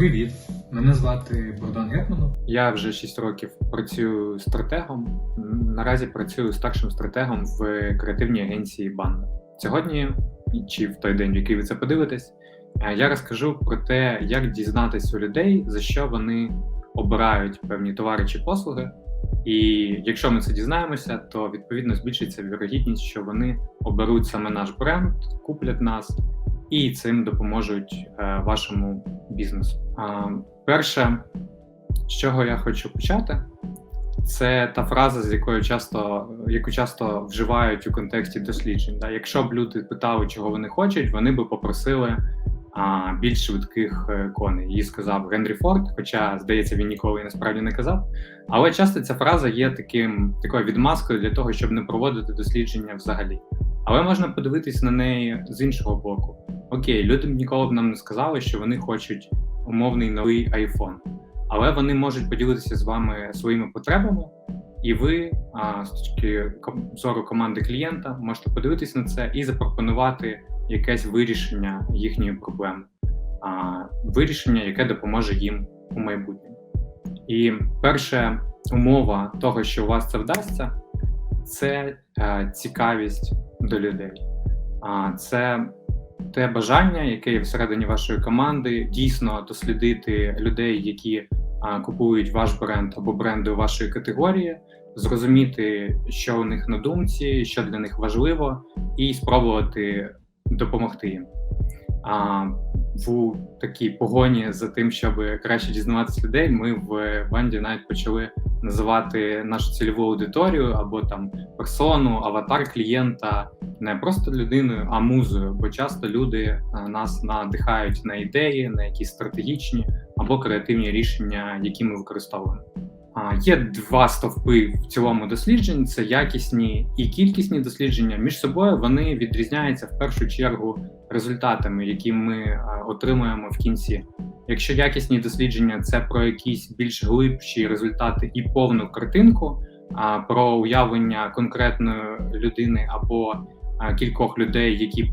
Привіт, мене звати Богдан Гетманов. Я вже 6 років працюю стратегом. Наразі працюю старшим стратегом в креативній агенції Банда. Сьогодні, чи в той день, в який ви це подивитесь, е, я розкажу про те, як дізнатися у людей, за що вони обирають певні товари чи послуги. І якщо ми це дізнаємося, то відповідно збільшиться вірогідність, що вони оберуть саме наш бренд, куплять нас і цим допоможуть е, вашому бізнесу. Перше, з чого я хочу почати, це та фраза, з якою часто яку часто вживають у контексті досліджень. Да? Якщо б люди питали, чого вони хочуть, вони би попросили а, більш швидких е, коней. Її сказав Генрі Форд, хоча, здається, він ніколи і насправді не казав. Але часто ця фраза є таким такою відмазкою для того, щоб не проводити дослідження взагалі. Але можна подивитись на неї з іншого боку. Окей, люди б ніколи б нам не сказали, що вони хочуть умовний новий iPhone, але вони можуть поділитися з вами своїми потребами, і ви, з точки зору команди клієнта, можете подивитися на це і запропонувати якесь вирішення їхньої проблеми, вирішення, яке допоможе їм у майбутньому. І перша умова того, що у вас це вдасться, це е, цікавість до людей. А це те бажання, яке є всередині вашої команди, дійсно дослідити людей, які купують ваш бренд або бренди вашої категорії, зрозуміти, що у них на думці, що для них важливо, і спробувати допомогти їм. А, В такій погоні за тим, щоб краще дізнаватися людей, ми в банді навіть почали називати нашу цільову аудиторію або там персону, аватар клієнта не просто людиною, а музою. Бо часто люди е, нас надихають на ідеї, на якісь стратегічні або креативні рішення, які ми використовуємо. Є два стовпи в цілому досліджень: це якісні і кількісні дослідження. Між собою вони відрізняються в першу чергу результатами, які ми е, отримуємо в кінці. Якщо якісні дослідження це про якісь більш глибші результати і повну картинку, а про уявлення конкретної людини або кількох людей, які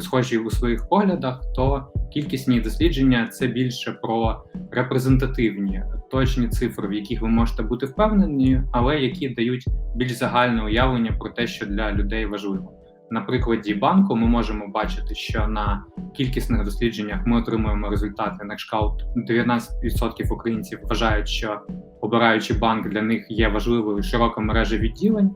схожі у своїх поглядах, то кількісні дослідження це більше про репрезентативні точні цифри, в яких ви можете бути впевнені, але які дають більш загальне уявлення про те, що для людей важливо. На прикладі банку ми можемо бачити, що на кількісних дослідженнях ми отримуємо результати на кшталт 19% українців вважають, що обираючи банк для них є важливою широка мережа відділень.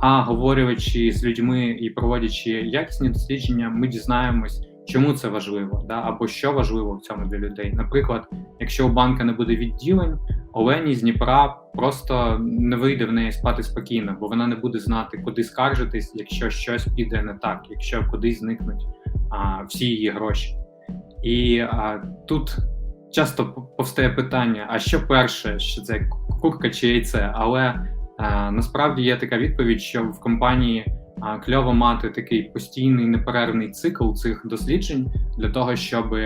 А говорячи з людьми і проводячи якісні дослідження, ми дізнаємось, чому це важливо, да або що важливо в цьому для людей. Наприклад, якщо у банка не буде відділень, Олені з Дніпра просто не вийде в неї спати спокійно, бо вона не буде знати, куди скаржитись, якщо щось піде не так, якщо кудись зникнуть а, всі її гроші. І а, тут часто повстає питання: а що перше, що це курка чи яйце? Але а, насправді є така відповідь, що в компанії кльово мати такий постійний неперервний цикл цих досліджень для того, щоб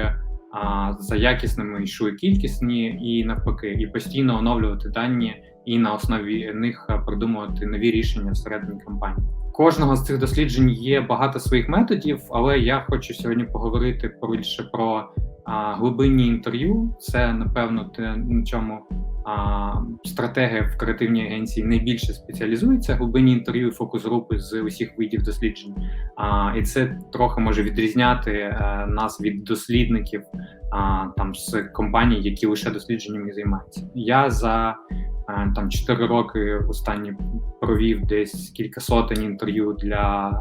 за якісними йшли кількісні і навпаки, і постійно оновлювати дані і на основі них придумувати нові рішення всередині компанії. Кожного з цих досліджень є багато своїх методів, але я хочу сьогодні поговорити більше про глибинні інтерв'ю. Це напевно те, на чому а, стратегія в креативній агенції найбільше спеціалізується. Глибинні інтерв'ю, фокус групи з усіх видів досліджень. А, І це трохи може відрізняти е, нас від дослідників а, там з компаній, які лише дослідженнями займаються. Я за е, там 4 роки останні провів десь кілька сотень інтерв'ю для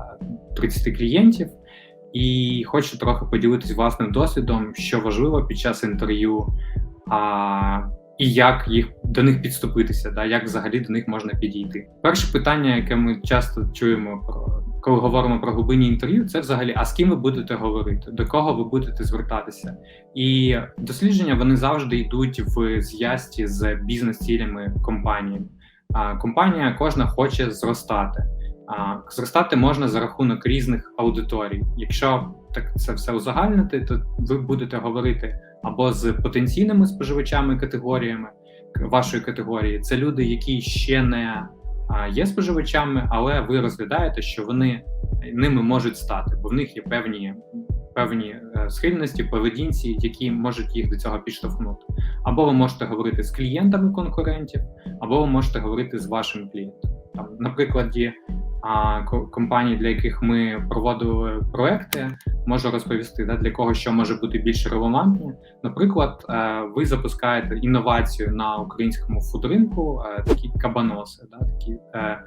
30 клієнтів. І хочу трохи поділитись власним досвідом, що важливо під час інтерв'ю, а, і як їх до них підступитися, да, як взагалі до них можна підійти. Перше питання, яке ми часто чуємо про коли говоримо про глибинні інтерв'ю, це взагалі а з ким ви будете говорити, до кого ви будете звертатися, і дослідження вони завжди йдуть в зв'язці з бізнес-цілями компанії. А компанія кожна хоче зростати. А зростати можна за рахунок різних аудиторій. Якщо так це все узагальнити, то ви будете говорити або з потенційними споживачами категоріями вашої категорії. Це люди, які ще не є споживачами, але ви розглядаєте, що вони ними можуть стати, бо в них є певні певні е, схильності, поведінці, які можуть їх до цього підштовхнути. Або ви можете говорити з клієнтами конкурентів, або ви можете говорити з вашим клієнтом. Там, на прикладі а, ко- компаній, для яких ми проводили проекти, можу розповісти, да, для кого що може бути більш релевантне. Наприклад, е, ви запускаєте інновацію на українському фудринку, е, такі кабаноси, да, такі е,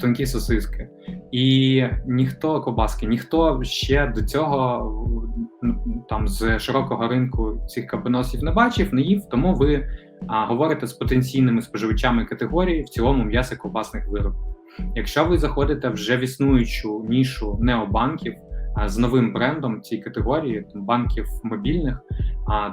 тонкі сосиски. І ніхто кобаски, ніхто ще до цього там з широкого ринку цих кабаносів не бачив, не їв. Тому ви говорите з потенційними споживачами категорії в цілому м'яса ковбасних виробів. Якщо ви заходите вже в існуючу нішу необанків з новим брендом цієї категорії, там, банків мобільних,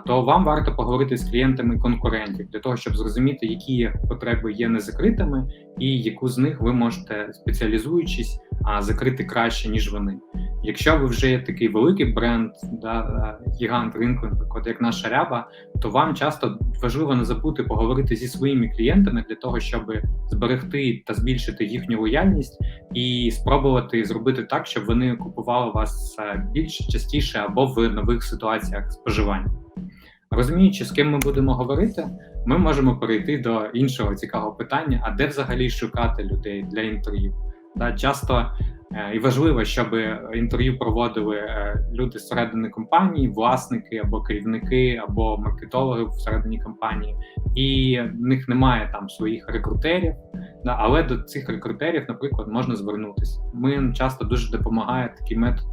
то вам варто поговорити з клієнтами конкурентів для того, щоб зрозуміти, які потреби є незакритими, і яку з них ви можете, спеціалізуючись, закрити краще, ніж вони. Якщо ви вже є такий великий бренд, да, е, гігант ринку, наприклад, як наша ряба, то вам часто важливо не забути поговорити зі своїми клієнтами для того, щоб зберегти та збільшити їхню лояльність і спробувати зробити так, щоб вони купували вас е, більш частіше або в нових ситуаціях споживання. Розуміючи, з ким ми будемо говорити, ми можемо перейти до іншого цікавого питання: а де взагалі шукати людей для інтерв'ю? Да, часто і важливо, щоб інтерв'ю проводили е, люди зсередини компанії, власники або керівники, або маркетологи всередині компанії, і в них немає там своїх рекрутерів. Але до цих рекрутерів, наприклад, можна звернутися. Ми часто дуже допомагає такий метод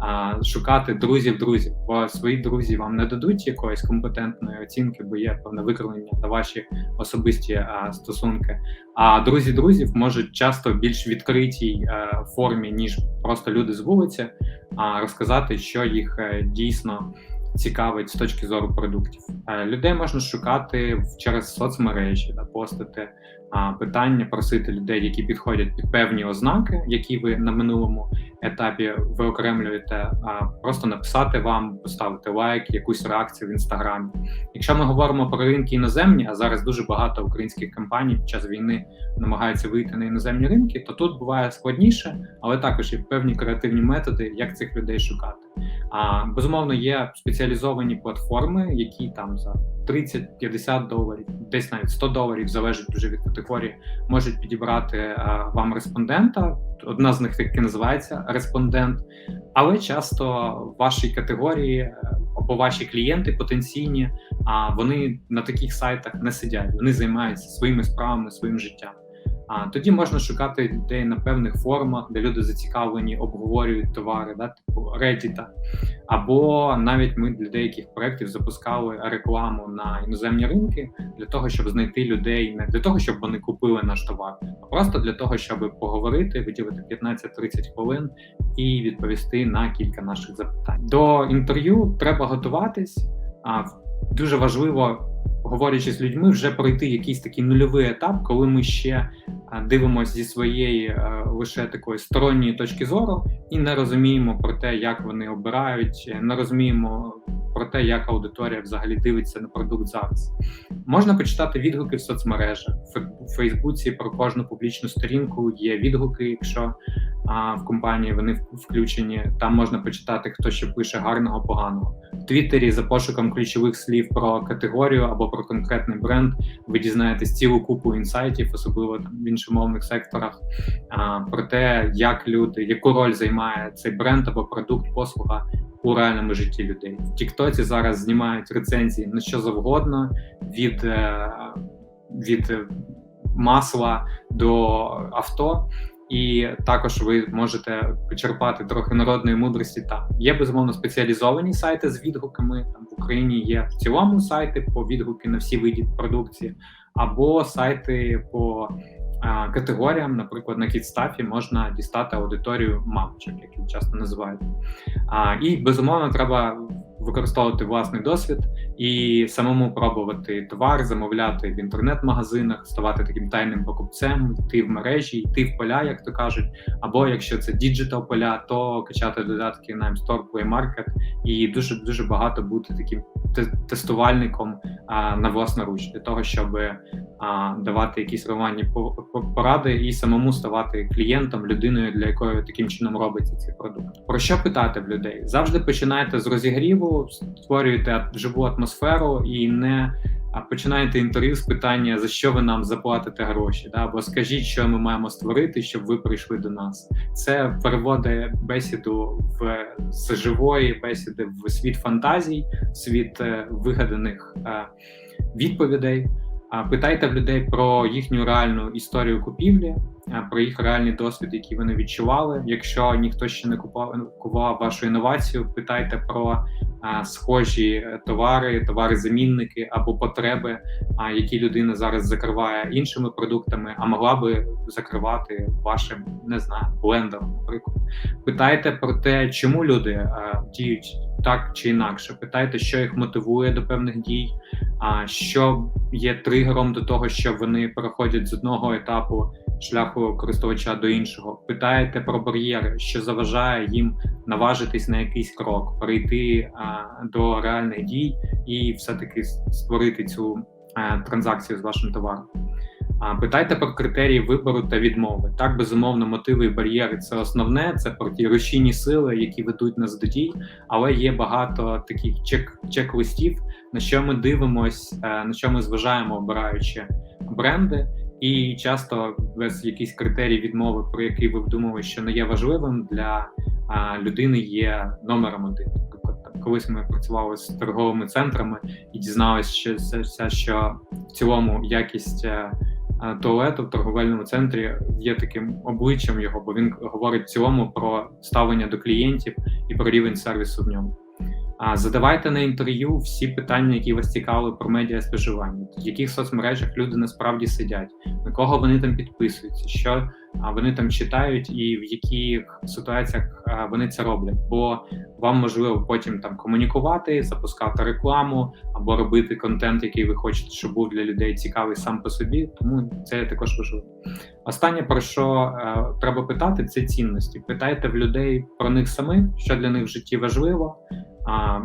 а, шукати друзів друзів, бо свої друзі вам не дадуть якоїсь компетентної оцінки, бо є певне викривлення на ваші особисті а, стосунки. А друзі друзів можуть часто в більш відкритій е, формі, ніж просто люди з вулиці, розказати, що їх е, дійсно цікавить з точки зору продуктів. Е, людей можна шукати через соцмережі, постити питання, просити людей, які підходять під певні ознаки, які ви на минулому етапі виокремлюєте, просто написати вам, поставити лайк, якусь реакцію в інстаграмі. Якщо ми говоримо про ринки іноземні, а зараз дуже багато українських компаній під час війни намагаються вийти на іноземні ринки, то тут буває складніше, але також є певні креативні методи, як цих людей шукати. А безумовно, є спеціалізовані платформи, які там за 30-50 доларів, десь навіть 100 доларів, залежить дуже від категорії, можуть підібрати вам респондента. Одна з них таки називається респондент, але часто в вашій категорії е, або ваші клієнти потенційні, а вони на таких сайтах не сидять, вони займаються своїми справами, своїм життям. А тоді можна шукати людей на певних форумах, де люди зацікавлені, обговорюють товари, да, типу Reddit. Або навіть ми для деяких проєктів запускали рекламу на іноземні ринки для того, щоб знайти людей, не для того, щоб вони купили наш товар, а просто для того, щоб поговорити, виділити 15-30 хвилин і відповісти на кілька наших запитань. До інтерв'ю треба готуватись. А дуже важливо, говорячи з людьми, вже пройти якийсь такий нульовий етап, коли ми ще дивимося зі своєї е, лише такої сторонньої точки зору і не розуміємо про те, як вони обирають, не розуміємо про те, як аудиторія взагалі дивиться на продукт зараз. Можна почитати відгуки в соцмережах. В Фе- Фейсбуці про кожну публічну сторінку є відгуки, якщо а, в компанії вони включені. Там можна почитати, хто що пише гарного, поганого. В Твіттері за пошуком ключових слів про категорію або про конкретний бренд ви дізнаєтесь цілу купу інсайтів, особливо там в іншомовних секторах, а, про те, як люди, яку роль займає цей бренд або продукт, послуга у реальному житті людей. В Тіктоці зараз знімають рецензії на що завгодно від, е, від масла до авто. І також ви можете почерпати трохи народної мудрості там. Є безумовно спеціалізовані сайти з відгуками. Там в Україні є в цілому сайти по відгуки на всі види продукції, або сайти по категоріям, наприклад, на кітстафі можна дістати аудиторію мамочок, які часто називають. І безумовно треба використовувати власний досвід і самому пробувати товар, замовляти в інтернет-магазинах, ставати таким тайним покупцем, йти в мережі, йти в поля, як то кажуть. Або якщо це діджитал поля, то качати додатки на M-Store, Play Market і дуже дуже багато бути таким те- тестувальником а, на власноруч для того, щоб а, давати якісь релевантні по- по- поради і самому ставати клієнтом, людиною, для якої таким чином робиться цей продукт. Про що питати в людей? Завжди починайте з розігріву, створюєте живу атмосферу і не починаєте інтерв'ю з питання, за що ви нам заплатите гроші, да? або скажіть, що ми маємо створити, щоб ви прийшли до нас. Це переводить бесіду в з живої бесіди в світ фантазій, світ е, вигаданих е, відповідей. Питайте в людей про їхню реальну історію купівлі, про їх реальний досвід, який вони відчували. Якщо ніхто ще не купував, вашу інновацію, питайте про схожі е, товари, товари-замінники або потреби, які людина зараз закриває іншими продуктами, а могла би закривати вашим не знаю блендером, наприклад. Питайте про те, чому люди діють так чи інакше. Питайте, що їх мотивує до певних дій, що є тригером до того, що вони переходять з одного етапу шляху користувача до іншого. Питаєте про бар'єри, що заважає їм наважитись на якийсь крок, перейти а, до реальних дій і все-таки створити цю а, транзакцію з вашим товаром. Питайте про критерії вибору та відмови. Так, безумовно, мотиви і бар'єри це основне, це про ті рушійні сили, які ведуть нас до дій, але є багато таких чек чек-листів, на що ми дивимось, е, на що ми зважаємо, обираючи бренди. І часто без якихось критерій відмови, про які ви вдумали, що не є важливим для людини, є номером один. Колись ми працювали з торговими центрами і дізналися, що це все, що в цілому якість е, туалету в торговельному центрі є таким обличчям його, бо він говорить в цілому про ставлення до клієнтів і про рівень сервісу в ньому. А задавайте на інтерв'ю всі питання, які вас цікавили про медіа споживання, в яких соцмережах люди насправді сидять, на кого вони там підписуються, що вони там читають, і в яких ситуаціях вони це роблять. Бо вам можливо потім там комунікувати, запускати рекламу або робити контент, який ви хочете, щоб був для людей цікавий сам по собі. Тому це також важливо. Останнє про що е, треба питати, це цінності. Питайте в людей про них самих, що для них в житті важливо а,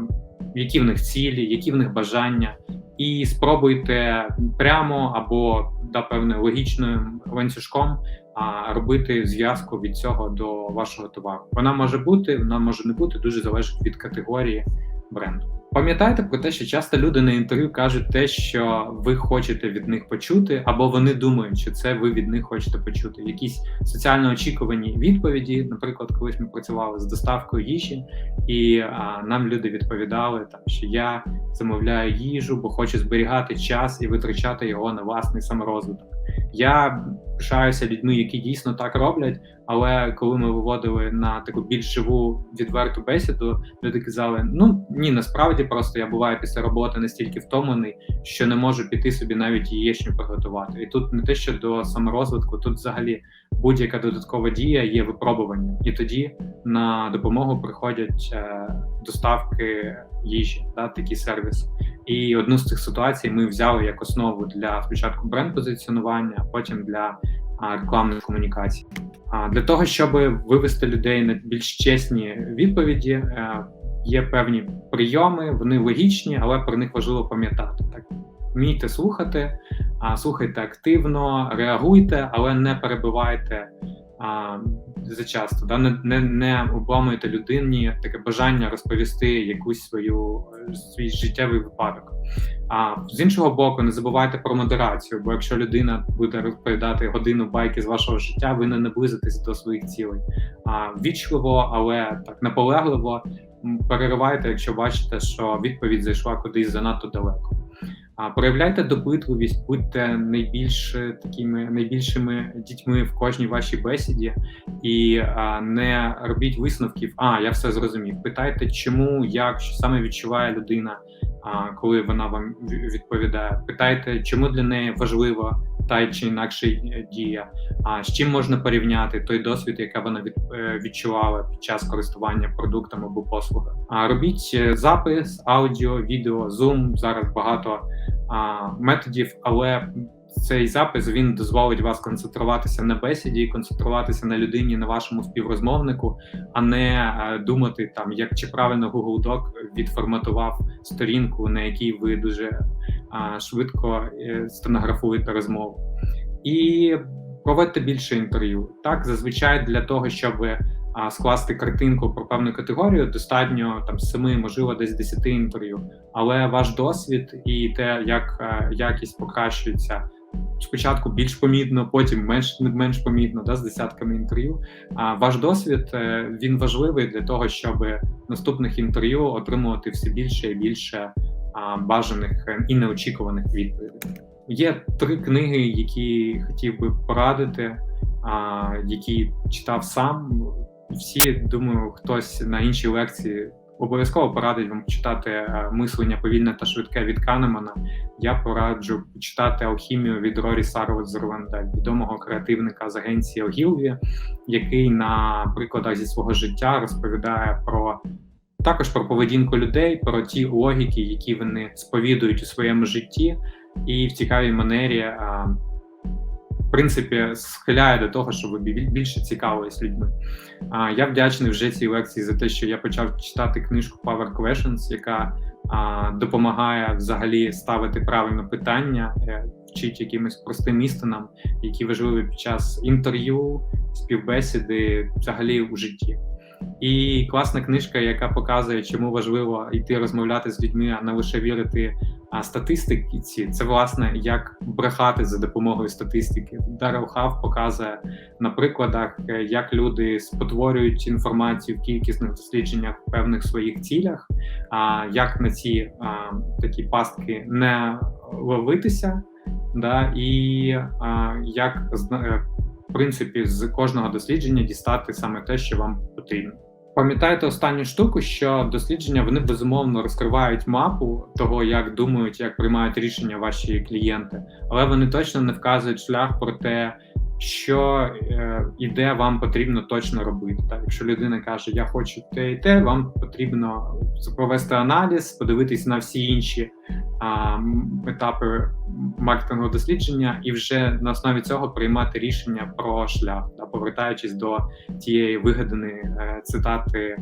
які в них цілі, які в них бажання, і спробуйте прямо або да, певною логічним ланцюжком а, робити зв'язку від цього до вашого товару. Вона може бути, вона може не бути, дуже залежить від категорії бренду. Пам'ятайте про те, що часто люди на інтерв'ю кажуть те, що ви хочете від них почути, або вони думають, що це ви від них хочете почути. Якісь соціально очікувані відповіді. Наприклад, колись ми працювали з доставкою їжі, і а, нам люди відповідали, там що я замовляю їжу, бо хочу зберігати час і витрачати його на власний саморозвиток. Я пишаюся людьми, які дійсно так роблять. Але коли ми виводили на таку більш живу відверту бесіду, люди казали: ну ні, насправді просто я буваю після роботи настільки втомлений, що не можу піти собі навіть яєчню приготувати. І тут не те, що до саморозвитку, тут взагалі будь-яка додаткова дія є випробуванням, і тоді на допомогу приходять е, доставки їжі, да, такі сервіси. І одну з цих ситуацій ми взяли як основу для спочатку бренд-позиціонування, а потім для комунікацій. А для того, щоб вивести людей на більш чесні відповіді, е, є певні прийоми, вони логічні, але про них важливо пам'ятати. Так вмійте слухати, слухайте активно, реагуйте, але не перебивайте а, зачасто. Да? Не, не, не обламуйте людині таке бажання розповісти якусь свою свій життєвий випадок. А з іншого боку, не забувайте про модерацію, бо якщо людина буде розповідати годину байки з вашого життя, ви не наблизитесь до своїх цілей. А вічливо, але так наполегливо переривайте, якщо бачите, що відповідь зайшла кудись занадто далеко. Проявляйте допитливість, будьте найбільш такими найбільшими дітьми в кожній вашій бесіді, і не робіть висновків. А я все зрозумів. Питайте, чому, як що саме відчуває людина, коли вона вам відповідає. Питайте, чому для неї важливо та чи інакше е, дія, а з чим можна порівняти той досвід, який вона е, відчувала під час користування продуктом або послугою. А робіть е, запис, аудіо, відео, зум. Зараз багато а, методів, але цей запис він дозволить вас концентруватися на бесіді, концентруватися на людині, на вашому співрозмовнику, а не думати там, як чи правильно Google Doc відформатував сторінку, на якій ви дуже швидко е, стенографуєте розмову. І проводьте більше інтерв'ю. Так, зазвичай для того, щоб скласти картинку про певну категорію, достатньо там семи, можливо, десь 10 інтерв'ю. Але ваш досвід і те, як е, якість покращується. Спочатку більш помітно, потім менш менш помітно, да, з десятками інтерв'ю. А ваш досвід е, він важливий для того, щоб наступних інтерв'ю отримувати все більше і більше бажаних і неочікуваних відповідей. Є три книги, які хотів би порадити, які читав сам. Всі думаю, хтось на іншій лекції обов'язково порадить вам почитати е, мислення повільне та швидке від Канемана. Я пораджу почитати алхімію від Рорі Сарвот Зервендель, відомого креативника з агенції Огілві, який на прикладах зі свого життя розповідає про також про поведінку людей, про ті логіки, які вони сповідують у своєму житті, і в цікавій манері. В принципі, схиляє до того, щоб більше цікавились людьми. А, Я вдячний вже цій лекції за те, що я почав читати книжку Power Questions, яка допомагає взагалі ставити правильно питання, е, вчить якимось простим істинам, які важливі під час інтерв'ю, співбесіди, взагалі у житті. І класна книжка, яка показує, чому важливо йти розмовляти з людьми, а не лише вірити статистиці. Це власне як брехати за допомогою статистики. Даррел Хав показує на прикладах, е, як люди спотворюють інформацію в кількісних дослідженнях в певних своїх цілях, а як на ці такі пастки не ловитися, да, і як е, принципі з кожного дослідження дістати саме те, що вам потрібно. Пам'ятайте останню штуку, що дослідження вони безумовно розкривають мапу того, як думають, як приймають рішення ваші клієнти, але вони точно не вказують шлях про те, що е, і вам потрібно точно робити. Так, якщо людина каже, я хочу те і те, вам потрібно провести аналіз, подивитись на всі інші а, етапи маркетингового дослідження, і вже на основі цього приймати рішення про шлях, та повертаючись до тієї вигаданої е, цитати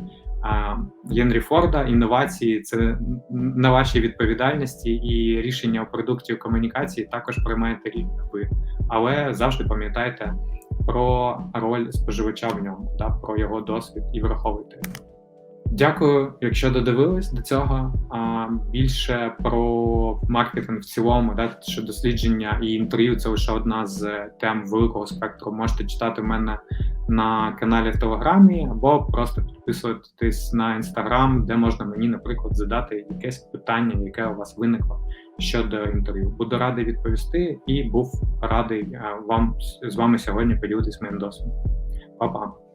Генрі Форда: інновації це на вашій відповідальності, і рішення у продуктів комунікації також приймаєте рівно ви. Але завжди пам'ятайте про роль споживача в ньому, та про його досвід і враховуйте. Дякую, якщо додивились до цього. А більше про маркетинг в цілому, да, що дослідження і інтерв'ю це лише одна з тем великого спектру. Можете читати в мене на каналі в Телеграмі, або просто підписуватись на інстаграм, де можна мені, наприклад, задати якесь питання, яке у вас виникло щодо інтерв'ю. Буду радий відповісти і був радий вам з вами сьогодні поділитись моїм досвідом. Па-па!